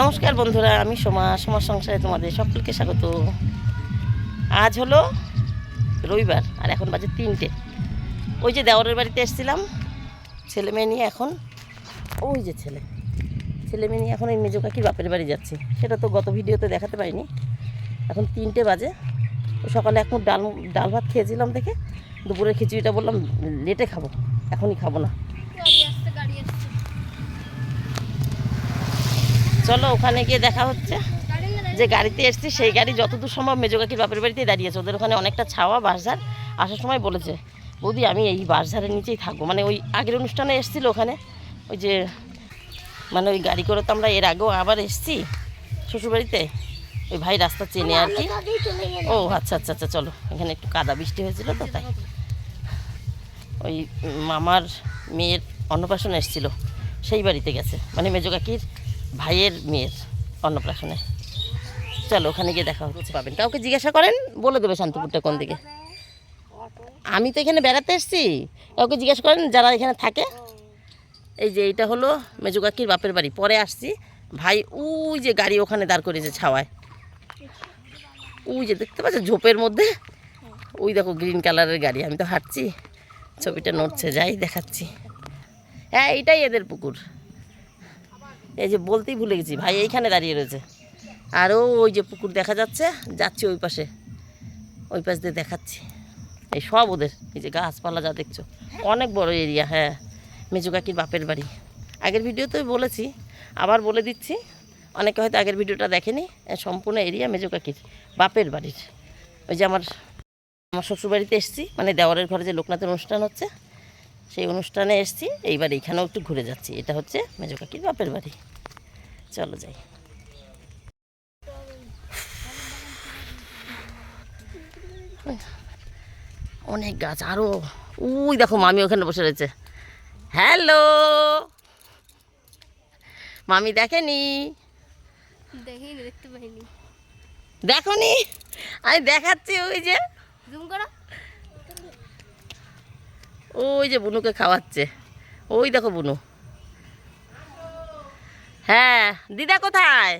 নমস্কার বন্ধুরা, আমি সোমা, সোমার সংসারে তোমাদের সকলকে স্বাগত। আজ হলো রবিবার, আর এখন বাজে তিনটে। ওই যে দেওরের বাড়িতে এসেছিলাম, ছেলে মেয়ে নিয়ে এখন, ওই যে ছেলে। ছেলে মেয়ে নিয়ে এখন ওই মেজো কাকির বাপের বাড়ি যাচ্ছি। সেটা তো গত ভিডিওতে দেখাতে পারিনি। এখন তিনটে বাজে। সকালে মুঠ ডাল ডাল ভাত খেয়েছিলাম দেখে, দুপুরের খিচুড়িটা বললাম, লেটে খাব, এখনই খাব না। চলো ওখানে গিয়ে দেখা হচ্ছে। যে গাড়িতে এসছি, সেই গাড়ি যতদূর সম্ভব মেজো কাকির বাপের বাড়িতেই দাঁড়িয়েছে। ওদের ওখানে অনেকটা ছাওয়া বাঁশঝাড় আসার সময় বলেছে, বৌদি, আমি এই বাঁশঝাড়ের নিচেই থাকব। মানে ওই আগের অনুষ্ঠানে এসেছিল ওখানে। ওই যে মানে ওই গাড়ি করে তো আমরা এর আগেও আবার এসছি শ্বশুরবাড়িতে। ওই ভাই রাস্তা চেনে আর কি। ও আচ্ছা আচ্ছা আচ্ছা চলো। এখানে একটু কাদা বৃষ্টি হয়েছিল তো, তাই। ওই মামার মেয়ের অন্নপ্রাশন এসেছিল। সেই বাড়িতে গেছে। মানে মেজো কাকির ভাইয়ের মেয়ের অন্নপ্রাশনে। চলো ওখানে গিয়ে দেখা হচ্ছে, পাবেন। কাউকে জিজ্ঞাসা করেন, বলে দেবে শান্তিপুরটা কোন দিকে। আমি তো এখানে বেড়াতে এসেছি। কাউকে জিজ্ঞাসা করেন যারা এখানে থাকে। এই যে এইটা হলো মেজো কাকির বাপের বাড়ি। পরে আসছি। ভাই, ওই যে গাড়ি ওখানে দাঁড় করেছে ছাওয়ায়। ওই যে দেখতে পাচ্ছ, ঝোপের মধ্যে। ওই দেখো, গ্রিন কালারের গাড়ি। আমি তো হাঁটছি। ছবিটা নড়ছে, যাই দেখাচ্ছি। হ্যাঁ এইটাই এদের পুকুর। এই যে বলতেই ভুলে গেছি, ভাই এইখানে দাঁড়িয়ে রয়েছে। আরও ওই যে পুকুর দেখা যাচ্ছে, যাচ্ছি ওই পাশে। ওই পাশ দিয়ে দেখাচ্ছি। এই সব ওদের, এই যে গাছপালা যা দেখছ। অনেক বড় এরিয়া হ্যাঁ। মেজু কাকির বাপের বাড়ি। আগের ভিডিওতেই বলেছি, আবার বলে দিচ্ছি, অনেকে হয়তো আগের ভিডিওটা দেখেনি সম্পূর্ণ এরিয়া মেজু কাকির বাপের বাড়ির। ওই যে আমার আমার শ্বশুরবাড়িতে এসেছি মানে দেওয়ারের ঘরে যে লোকনাথের অনুষ্ঠান হচ্ছে সেই অনুষ্ঠানে এসেছি এইবার এইখানেও একটু ঘুরে যাচ্ছি। এটা হচ্ছে মেজো কাকির বাপের বাড়ি। চলো যাই। অনেক গাছ আরও উই দেখো মামি ওখানে বসে রয়েছে। হ্যালো! মামি দেখেনি? দেখিনি? আমি দেখাচ্ছি ওই যে। জুম করো। ওই যে বুনুকে খাওয়াচ্ছে। ওই দেখো বুনু। হ্যাঁ দিদা কোথায়।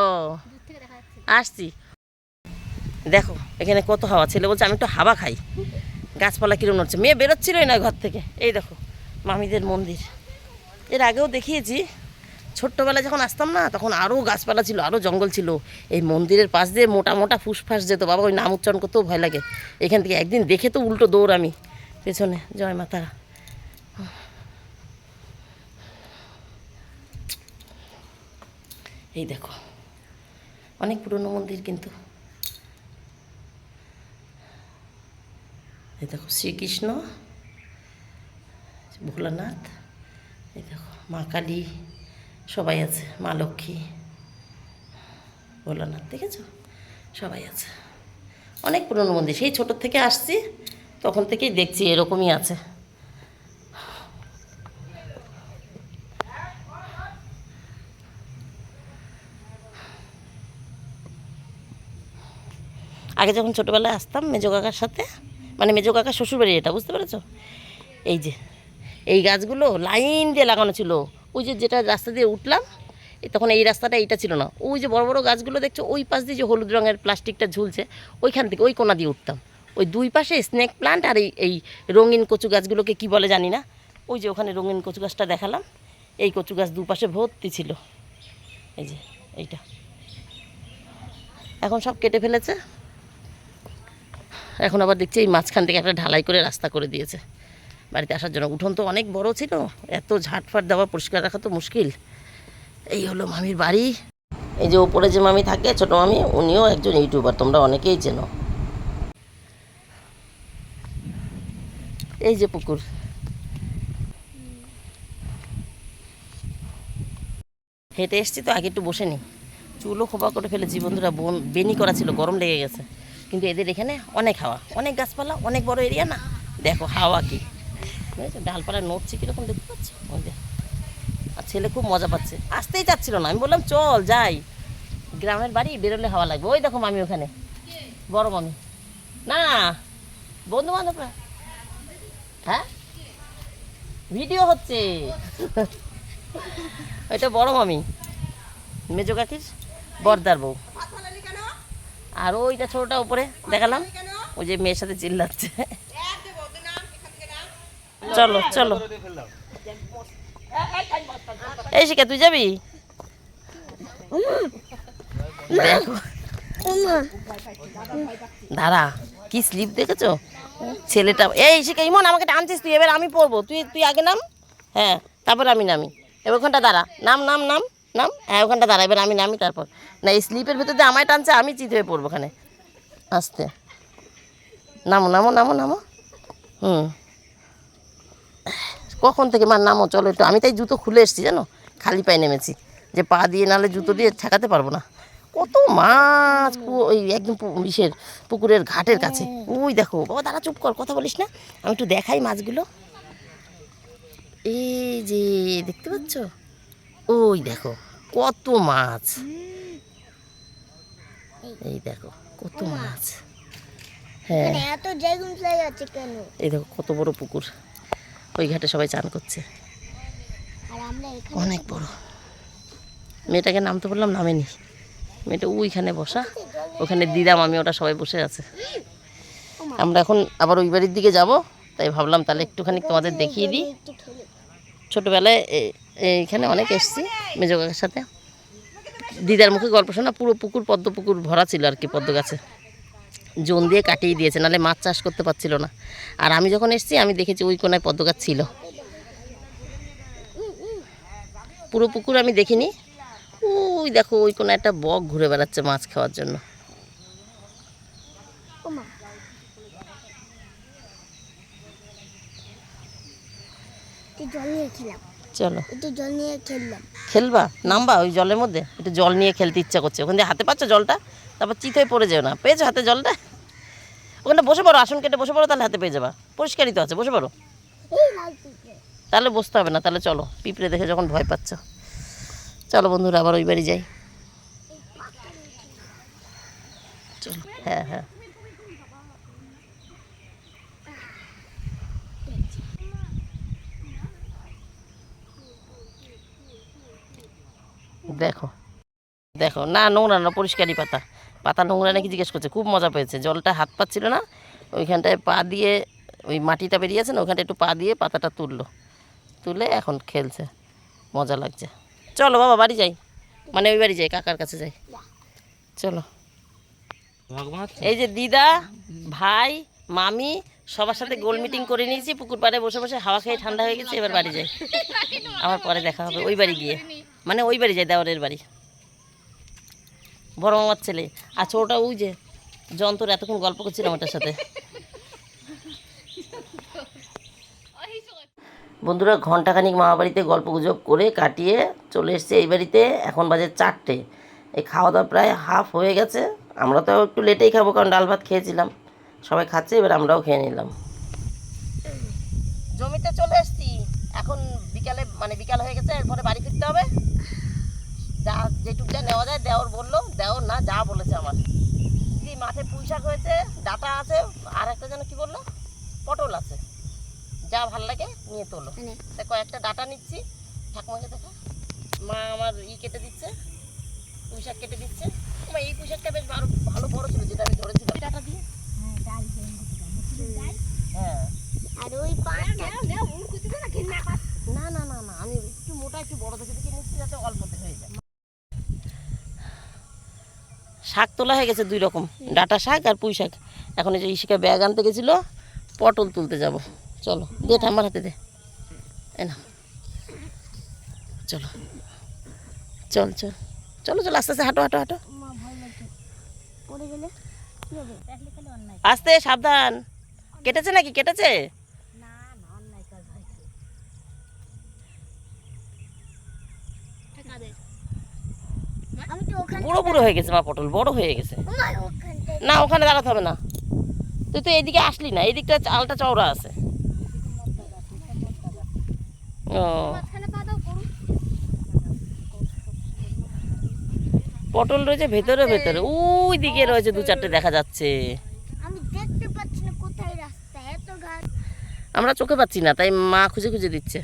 ও আসছি। দেখো এখানে কত হাওয়া। ছেলে বলছে আমি একটু হাওয়া খাই। গাছপালা কিরম নড়ছে। মেয়ে বেরোচ্ছিলই না ঘর থেকে। এই দেখো মামিদের মন্দির। এর আগেও দেখিয়েছি ছোট্টবেলায় যখন আসতাম না, তখন আরও গাছপালা ছিল আরও জঙ্গল ছিল। এই মন্দিরের পাশ দিয়ে মোটা মোটা ফুসফাস যেত, বাবা ওই নাম উচ্চারণ করতেও ভয় লাগে। এখান থেকে একদিন দেখে তো উল্টো দৌড় আমি। পেছনে, জয় মাতারা এই দেখো, অনেক পুরনো মন্দির কিন্তু। এই দেখো, শ্রীকৃষ্ণ, ভোলানাথ, এই দেখো, মা কালী। সবাই আছে, মা লক্ষ্মী, ভোলানাথ, দেখেছ? সবাই আছে। অনেক পুরনো মন্দির, সেই ছোটোর থেকে আসছি, তখন থেকেই দেখছি এরকমই আছে। আগে যখন ছোটোবেলায় আসতাম মেজো কাকার সাথে মানে মেজো কাকার শ্বশুরবাড়ি এটা, বুঝতে পেরেছ? এই যে, এই গাছগুলো লাইন দিয়ে লাগানো ছিল। ওই যে যেটা রাস্তা দিয়ে উঠলাম তখন এই রাস্তাটা এইটা ছিল না। ওই যে বড় বড় গাছগুলো দেখছ, ওই পাশ দিয়ে যে হলুদ রঙের প্লাস্টিকটা ঝুলছে, ওইখান থেকে, ওই কোনা দিয়ে উঠতাম। ওই দুই পাশে স্নেক প্লান্ট আর এই এই রঙিন কচু গাছগুলোকে কি বলে জানি না। ওই যে ওখানে রঙিন কচু গাছটা দেখালাম, এই কচু গাছ দুপাশে ভর্তি ছিল। এই যে, এইটা। এখন সব কেটে ফেলেছে। এখন আবার দেখছি এই মাঝখান থেকে একটা ঢালাই করে রাস্তা করে দিয়েছে। বাড়িতে আসার জন্য। উঠোন তো অনেক বড় ছিল, এত ঝাটফাট দেওয়া পরিষ্কার রাখা তো মুশকিল। এই হলো মামির বাড়ি। এই যে ওপরে যে মামি থাকে, ছোট মামি, উনিও একজন ইউটিউবার, তোমরা অনেকেই চেনো। এই যে পুকুর। হেঁটে এসছি তো, আগে একটু বসে নি। চুলও খোপা করে ফেলেছি বন্ধুরা, বন বেনি করা ছিল, গরম লেগে গেছে। কিন্তু এদের এখানে অনেক হাওয়া, অনেক গাছপালা, অনেক বড় এরিয়া না? দেখো হাওয়া কি। ডালপালা নড়ছে কীরকম দেখতে পাচ্ছ? ওই যে। আর ছেলে খুব মজা পাচ্ছে। আসতেই চাচ্ছিল না। আমি বললাম, চল, যাই। গ্রামের বাড়ি বেরোলে হাওয়া লাগবে। ওই দেখো মামি ওখানে। বড় মামি। না বন্ধু বান্ধবরা হ্যাঁ? ভিডিও হচ্ছে। এটা বড় মামি। মেজো কাকির বর্দার বউ। আর ওইটা ছোটটা উপরে দেখালাম। ওই যে মেয়ের সাথে চিল্লাচ্ছে। চলো চলো। এই শিখা, তুই যাবি? দাঁড়া, কি স্লিপ দেখেছ? ছেলেটা, এই শিখা, ইমন, আমাকে টানছিস তুই, এবার আমি পড়ব তুই তুই আগে নাম? হ্যাঁ তারপর আমি নামি। এবার ওখানটা দাঁড়া, নাম নাম নাম নাম হ্যাঁ ওখানটা দাঁড়া, এবার আমি নামি তারপর। না, এই স্লিপের ভেতর দিয়ে আমায় টানছে, আমি চিত হয়ে পড়ব ওখানে। আসতে। নামো নামো নামো নামো। হুম। কখন থেকে মার নামো চলো একটু আমি তাই জুতো খুলে এসেছি জানো? খালি পায়ে নেমেছি। যে পা দিয়ে নালে জুতো দিয়ে ঠেকাতে পারব না। কত মাছ ওই একদম ইসের পুকুরের ঘাটের কাছে। ওই দেখো বাবা দাঁড়া চুপ কর কথা বলিস না। আমি একটু দেখাই মাছগুলো। এই যে দেখতে পাচ্ছ? ওই দেখো কত মাছ। এই দেখো কত মাছ। হ্যাঁ। এত যাচ্ছে কেন? এই দেখো কত বড় পুকুর। ওই ঘাটে সবাই চান করছে। অনেক বড়। মেয়েটাকে নাম তো বললাম নামেনি। মেয়েটা ওইখানে বসা। ওখানে দিদাম আমি ওটা সবাই বসে আছে। আমরা এখন আবার ওই বাড়ির দিকে যাব তাই ভাবলাম তাহলে একটুখানি তোমাদের দেখিয়ে দিই। ছোটোবেলায় এইখানে অনেক এসছি মেজো কাকার সাথে। দিদার মুখে গল্প শোনা পুরো পুকুর পদ্ম পুকুর ভরা ছিল আর কি পদ্ম গাছে জোন দিয়ে কাটিয়ে দিয়েছে নাহলে মাছ চাষ করতে পারছিল না। আর আমি যখন এসেছি আমি দেখেছি ওই কোনায় পদ্ম গাছ ছিল। পুরো পুকুর আমি দেখিনি। ওই দেখো ওই কোনায় একটা বক ঘুরে বেড়াচ্ছে মাছ খাওয়ার জন্য। চলো। জল নিয়ে খেললাম। খেলবা? নামবা ওই জলের মধ্যে? একটু জল নিয়ে খেলতে ইচ্ছা করছে। ওখান দিয়ে হাতে পাচ্ছ জলটা? তারপর চিত হয়ে পড়ে যেও না। পেয়েছ হাতে জলটা? ওখানটা বসে পড়ো, আসন কেটে বসে পড়ো, তাহলে হাতে পেয়ে যাবা। পরিষ্কারই তো আছে, বসে পড়ো। তাহলে বসতে হবে না, তাহলে চলো, পিঁপড়ে দেখে যখন ভয় পাচ্ছ। চলো বন্ধুরা, আবার ওই বাড়ি যাই। হ্যাঁ হ্যাঁ। দেখো দেখো, না নোংরা না, পরিষ্কারই পাতা। পাতা নোংরা নাকি জিজ্ঞেস করছে খুব মজা পেয়েছে। জলটা হাত পাচ্ছিল না ওইখানটায় পা দিয়ে ওই মাটিটা বেরিয়েছে না ওইখানটা একটু পা দিয়ে পাতাটা তুললো। তুলে এখন খেলছে মজা লাগছে। চলো বাবা বাড়ি যাই। মানে ওই বাড়ি যাই কাকার কাছে যাই। চলো। এই যে দিদা ভাই মামি সবার সাথে গোল মিটিং করে নিয়েছি পুকুর পাড়ে বসে বসে হাওয়া খেয়ে ঠান্ডা হয়ে গেছে এবার বাড়ি যাই। আবার পরে দেখা হবে ওই বাড়ি গিয়ে। মানে ওই বাড়ি যাই দেওয়ারের বাড়ি। বড় মামার ছেলে। আর ছোটটা ওই যে যন্ত্র এতক্ষণ গল্প করছিলাম ওটার সাথে। বন্ধুরা ঘন্টাখানিক মামা বাড়িতে গল্প গুজব করে কাটিয়ে চলে এসছে এই বাড়িতে। এখন বাজে চারটে। এই খাওয়া দাওয়া প্রায় হাফ হয়ে গেছে। আমরা তো একটু লেটেই খাব, কারণ ডাল ভাত খেয়েছিলাম। সবাই খাচ্ছে, এবার আমরাও খেয়ে নিলাম। জমিতে চলে এসছি। এখন বিকালে মানে বিকাল হয়ে গেছে, এরপরে বাড়ি ফিরতে হবে। যা যেটুকটা নেওয়া যায় দেওর বলল দেওর না যা বলেছে আমার। কি মাঠে পুঁইশাক হয়েছে ডাটা আছে আর একটা যেন কি বলল? পটল আছে। যা ভালো লাগে নিয়ে তোলো। মানে? তা কয়েকটা ডাটা নিচ্ছি। ঠাকুমাকে দেখা। মা আমার ই কেটে দিচ্ছে পুঁই শাক কেটে দিচ্ছে। মা এই পুঁইশাকটা বেশ ভালো ভালো বড় ছিল যেটা আমি ধরেছিলাম। ডাটা দিয়ে? হ্যাঁ আর ওই পাঁচটা না না না না আমি একটু মোটা একটু বড় দেখে দেখে নিচ্ছি যাতে অল্পতে হয়ে যায়। শাক তোলা হয়ে গেছে দুই রকম। ডাটা শাক আর পুঁই শাক। এখন এই যে ইশিকা ব্যাগ আনতে গেছিল পটল তুলতে যাব। চলো দে ঠাম্মার হাতে দে। না চলো। চল চল। চলো চলো আস্তে আস্তে হাঁটো হাঁটো হাঁটো। আস্তে সাবধান। কেটেছে নাকি? কেটেছে না না অন্যায় কাজ হয় আমি তো ওখানে বুড়ো বুড়ো হয়ে গেছে মা পটল বড় হয়ে গেছে। না ওখানে দাঁড়াতে হবে না। তুই তো এইদিকে আসলি না এইদিকটা আলটা চওড়া আছে। ও। পটল রয়েছে ভেতরে ভেতরে। ওই দিকে রয়েছে দু চারটে দেখা যাচ্ছে। আমরা চোখে পাচ্ছি না তাই মা খুঁজে খুঁজে দিচ্ছে।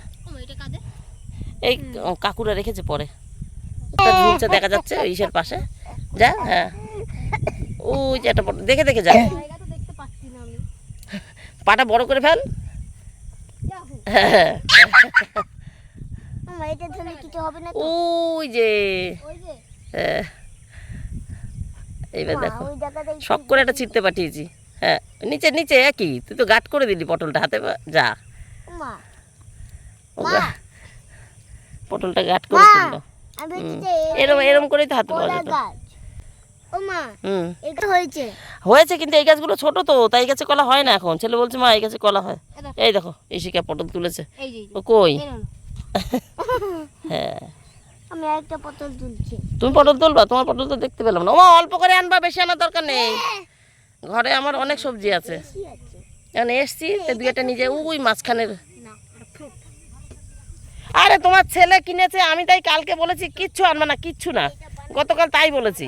এই কাকুরা রেখেছে পরে। ঝুলছে দেখা যাচ্ছে ইসের পাশে। যা হ্যাঁ। ওই যে একটা দেখে দেখে যা। পাটা বড় করে ফেল। হ্যাঁ ওই যে। এইবার দেখো। শখ করে একটা ছিটতে পাঠিয়েছি। হ্যাঁ। নিচে নিচে একই। তুই তো গাট করে দিলি পটলটা হাতে যা। পটলটা গাট করে ফেলল এরম এরম করেই তো হাতে পাওয়া যেত ও মা হুম। এটা হয়েছে। হয়েছে কিন্তু এই গাছগুলো ছোট তো তাই গাছে কলা হয় না এখন। ছেলে বলছে মা এই গাছে কলা হয়। এই দেখো। এই শিকা পটল তুলেছে। ও কই? হ্যাঁ। আমি একটা পটল তুলছি। তুমি পটল তুলবা? তোমার পটল তো দেখতে পেলাম না। ও অল্প করে আনবা বেশি আনার দরকার নেই। ঘরে আমার অনেক সবজি আছে। এখন এসছি তো দুই একটা নিজে ওই মাঝখানের আরে তোমার ছেলে কিনেছে আমি তাই কালকে বলেছি কিচ্ছু আনবে না কিচ্ছু না। গতকাল তাই বলেছি।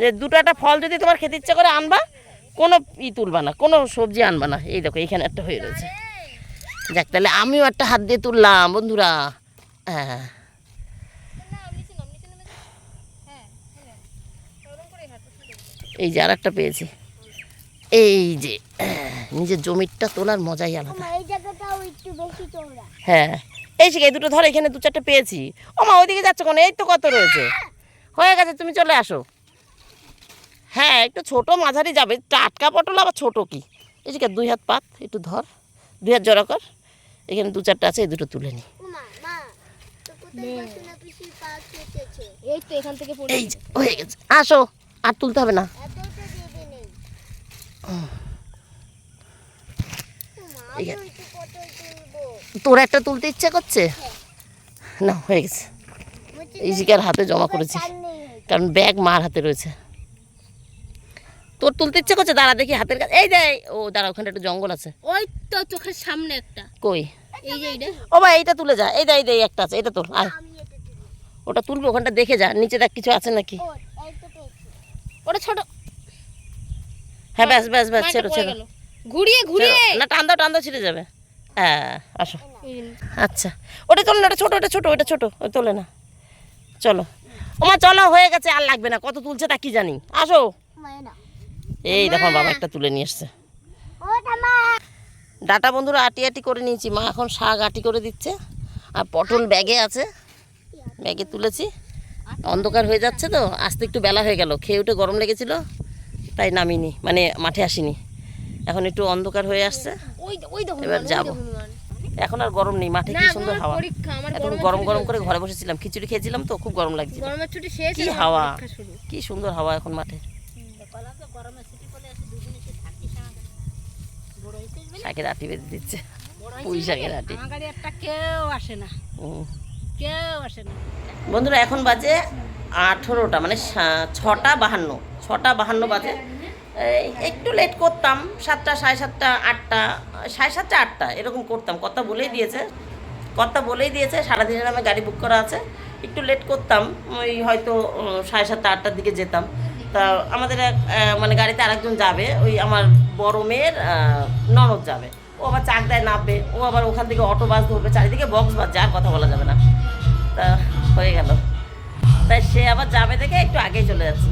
যে দুটো একটা ফল যদি তোমার খেতে ইচ্ছা করে আনবা কোনো ই তুলবা না কোনো সবজি আনবা না। এই দেখো এখানে একটা হয়ে রয়েছে। যাক তাহলে আমিও একটা হাত দিয়ে তুললাম বন্ধুরা। হ্যাঁ এই যে আর একটা পেয়েছি। এই যে নিজের জমিটা তোলার মজাই আলাদা। হ্যাঁ। এই শিখে দুটো ধর এখানে দু চারটে পেয়েছি। ও মা ওইদিকে যাচ্ছে কোন? এই তো কত রয়েছে। হয়ে গেছে তুমি চলে আসো। হ্যাঁ একটু ছোট মাঝারি যাবে। টাটকা পটল আবার ছোট কি? এই শিখে দুই হাত পাত একটু ধর। দুই হাত জড়া কর। এখানে দু চারটে আছে এই দুটো তুলে নি। হয়ে গেছে। আসো আর তুলতে হবে না এতটা দেবে নেই ও মা এই- আমি একটু পটল তুলবো তোর একটা তুলতে ইচ্ছা করছে? না হয়ে গেছে। শিকার হাতে জমা করেছি। কারণ ব্যাগ মার হাতে রয়েছে। তোর তুলতে ইচ্ছে করছে? দাঁড়া দেখি হাতের কাছে। এই দেয় ও দাঁড়া ওখানে একটা জঙ্গল আছে। ওই তো চোখের সামনে একটা। কই? এই যে এইটা। ও ভাই এইটা তুলে যা। এই দেয় এই একটা আছে। এটা তোর আয়। ওটা তুলবি ওখানটা দেখে যা। নিচে দেখ কিছু আছে নাকি? ওটা ছোট। হ্যাঁ ব্যাস ব্যাস ব্যাস ছেড়ো ছেড়ো। ঘুরিয়ে ঘুরিয়ে। না টান দাও টান দাও ছিঁড়ে যাবে। হ্যাঁ আসো। আচ্ছা। ওটা তোলে না ওটা ছোটো ওটা ছোটো ওটা ছোটো ওই তোলে না। চলো। ওমা চলো হয়ে গেছে আর লাগবে না। কত তুলছে তা কি জানি। আসো। এই দেখো বাবা একটা তুলে নিয়ে এসছে। ডাটা বন্ধুরা আটি আটি করে নিয়েছি। মা এখন শাক আটি করে দিচ্ছে। আর পটল ব্যাগে আছে। ব্যাগে তুলেছি। অন্ধকার হয়ে যাচ্ছে তো। আসতে একটু বেলা হয়ে গেল। খেয়ে উঠে গরম লেগেছিল। তাই নামিনি। মানে মাঠে আসিনি। এখন একটু অন্ধকার হয়ে আসছে। ওই ওই দেখো এবার যাব। এখন আর গরম নেই মাঠে কি সুন্দর হাওয়া। এখন গরম গরম করে ঘরে বসেছিলাম খিচুড়ি খেয়েছিলাম তো খুব গরম লাগছিল। কি হাওয়া কি সুন্দর হাওয়া এখন মাঠে। শাকের আটি বেঁধে দিচ্ছে পুঁই শাকের আটি কেউ আসে না। কেউ আসে না। বন্ধুরা এখন বাজে আঠেরোটা মানে ছটা বাহান্ন ছটা বাহান্ন বাজে। একটু লেট করতাম, সাতটা, সাড়ে সাতটা, আটটা, সাড়ে সাতটা, আটটা, এরকম করতাম। কথা বলেই দিয়েছে। কথা বলেই দিয়েছে, সারাদিনের নামে গাড়ি বুক করা আছে। একটু লেট করতাম, ওই হয়তো সাড়ে সাতটা, আটটার দিকে যেতাম। তা আমাদের এক মানে গাড়িতে আরেকজন যাবে, ওই আমার বড় মেয়ের ননদ যাবে। ও আবার চাকদায় নামবে, ও আবার ওখান থেকে অটো, বাস ধরবে, চারিদিকে বক্স বাজছে আর কথা বলা যাবে না। তা হয়ে গেল। তাই সে আবার যাবে দেখে একটু আগেই চলে যাচ্ছে।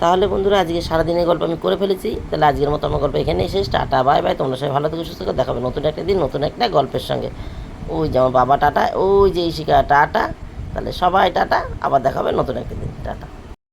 তাহলে বন্ধুরা, আজকে সারাদিনের গল্প আমি করে ফেলেছি। তাহলে আজকের মতো আমার গল্প এখানেই শেষ। Tata, bye bye. তোমরা সবাই ভালো থেকে, সুস্থ করে দেখাবে নতুন একটা দিন, নতুন একটা গল্পের সঙ্গে। ওই যে আমার বাবা টাটা, ওই যে ইশিকা, টাটা। তাহলে সবাই টাটা, আবার দেখাবে নতুন একটা দিন। টাটা।